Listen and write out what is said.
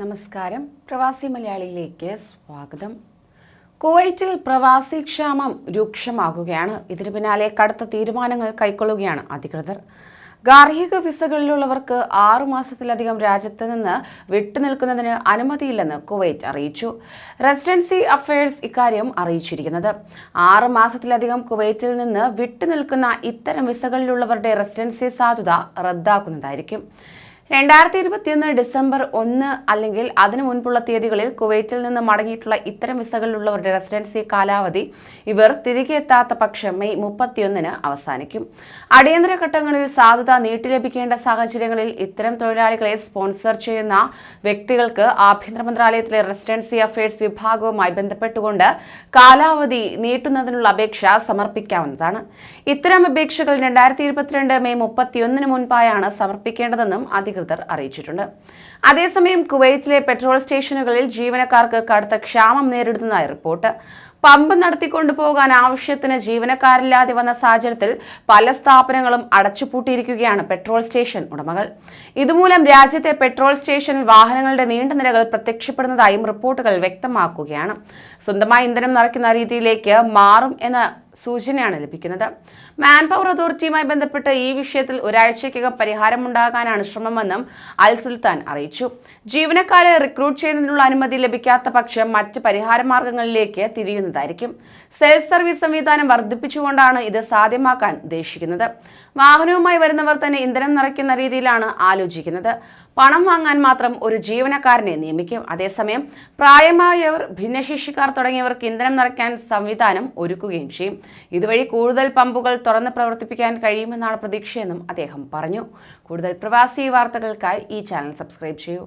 നമസ്കാരം. പ്രവാസി മലയാളിയിലേക്ക് സ്വാഗതം. കുവൈറ്റിൽ പ്രവാസി ക്ഷാമം രൂക്ഷമാകുകയാണ്. ഇതിനു പിന്നാലെ കടുത്ത തീരുമാനങ്ങൾ കൈക്കൊള്ളുകയാണ് അധികൃതർ. ഗാർഹിക വിസകളിലുള്ളവർക്ക് ആറു മാസത്തിലധികം രാജ്യത്ത് നിന്ന് വിട്ടുനിൽക്കുന്നതിന് അനുമതിയില്ലെന്ന് കുവൈറ്റ് അറിയിച്ചു. റെസിഡൻസി അഫയേഴ്സ് ഇക്കാര്യം അറിയിച്ചിരിക്കുന്നത്. ആറു മാസത്തിലധികം കുവൈറ്റിൽ നിന്ന് വിട്ടുനിൽക്കുന്ന ഇത്തരം വിസകളിലുള്ളവരുടെ റെസിഡൻസി സാധുത റദ്ദാക്കുന്നതായിരിക്കും. രണ്ടായിരത്തി ഇരുപത്തിയൊന്ന് ഡിസംബർ ഒന്ന് അല്ലെങ്കിൽ അതിനു മുൻപുള്ള തീയതികളിൽ കുവൈറ്റിൽ നിന്ന് മടങ്ങിയിട്ടുള്ള ഇത്തരം വിസകളിലുള്ളവരുടെ റെസിഡൻസി കാലാവധി ഇവർ തിരികെ എത്താത്ത പക്ഷം മെയ് മുപ്പത്തിയൊന്നിന് അവസാനിക്കും. അടിയന്തര ഘട്ടങ്ങളിൽ സാധുത നീട്ടിലഭിക്കേണ്ട സാഹചര്യങ്ങളിൽ ഇത്തരം തൊഴിലാളികളെ സ്പോൺസർ ചെയ്യുന്ന വ്യക്തികൾക്ക് ആഭ്യന്തര മന്ത്രാലയത്തിലെ റെസിഡൻസി അഫയേഴ്സ് വിഭാഗവുമായി ബന്ധപ്പെട്ടുകൊണ്ട് കാലാവധി നീട്ടുന്നതിനുള്ള അപേക്ഷ സമർപ്പിക്കാവുന്നതാണ്. ഇത്തരം അപേക്ഷകൾ രണ്ടായിരത്തി ഇരുപത്തിരണ്ട് മെയ് മുപ്പത്തിയൊന്നിന് മുൻപായാണ് സമർപ്പിക്കേണ്ടതെന്നും അധികൃതർ അറിയിച്ചിട്ടുണ്ട്. അതേസമയം കുവൈറ്റിലെ പെട്രോൾ സ്റ്റേഷനുകളിൽ ജീവനക്കാർക്ക് കടുത്ത ക്ഷാമം നേരിടുന്നതായി റിപ്പോർട്ട്. പമ്പ് നടത്തിക്കൊണ്ടു പോകാൻ ആവശ്യത്തിന് ജീവനക്കാരില്ലാതെ വന്ന സാഹചര്യത്തിൽ പല സ്ഥാപനങ്ങളും അടച്ചുപൂട്ടിയിരിക്കുകയാണ് പെട്രോൾ സ്റ്റേഷൻ ഉടമകൾ. ഇതുമൂലം രാജ്യത്തെ പെട്രോൾ സ്റ്റേഷനിൽ വാഹനങ്ങളുടെ നീണ്ട നിരകൾ പ്രത്യക്ഷപ്പെടുന്നതായും റിപ്പോർട്ടുകൾ വ്യക്തമാക്കുകയാണ്. സ്വന്തമായി ഇന്ധനം നിറയ്ക്കുന്ന രീതിയിലേക്ക് മാറും എന്ന സൂചനയാണ് ലഭിക്കുന്നത്. മാൻ പവർ അതോറിറ്റിയുമായി ബന്ധപ്പെട്ട് ഈ വിഷയത്തിൽ ഒരാഴ്ചയ്ക്കകം പരിഹാരമുണ്ടാകാനാണ് ശ്രമമെന്നും അൽ സുൽത്താൻ അറിയിച്ചു. ജീവനക്കാരെ റിക്രൂട്ട് ചെയ്യുന്നതിനുള്ള അനുമതി ലഭിക്കാത്ത പക്ഷം മറ്റ് പരിഹാര മാർഗങ്ങളിലേക്ക് തിരിയുന്നതായിരിക്കും. സെൽഫ് സർവീസ് സംവിധാനം വർദ്ധിപ്പിച്ചുകൊണ്ടാണ് ഇത് സാധ്യമാക്കാൻ ഉദ്ദേശിക്കുന്നത്. വാഹനവുമായി വരുന്നവർ തന്നെ ഇന്ധനം നിറയ്ക്കുന്ന രീതിയിലാണ് ആലോചിക്കുന്നത്. പണം വാങ്ങാൻ മാത്രം ഒരു ജീവനക്കാരനെ നിയമിക്കും. അതേസമയം പ്രായമായവർ ഭിന്നശേഷിക്കാർ തുടങ്ങിയവർക്ക് ഇന്ധനം നിറയ്ക്കാൻ സംവിധാനം ഒരുക്കുകയും ചെയ്യും. ഇതുവഴി കൂടുതൽ പമ്പുകൾ തുറന്ന് പ്രവർത്തിപ്പിക്കാൻ കഴിയുമെന്നാണ് പ്രതീക്ഷയെന്നും അദ്ദേഹം പറഞ്ഞു. കൂടുതൽ പ്രവാസി വാർത്തകൾക്കായി ഈ ചാനൽ സബ്സ്ക്രൈബ് ചെയ്യൂ.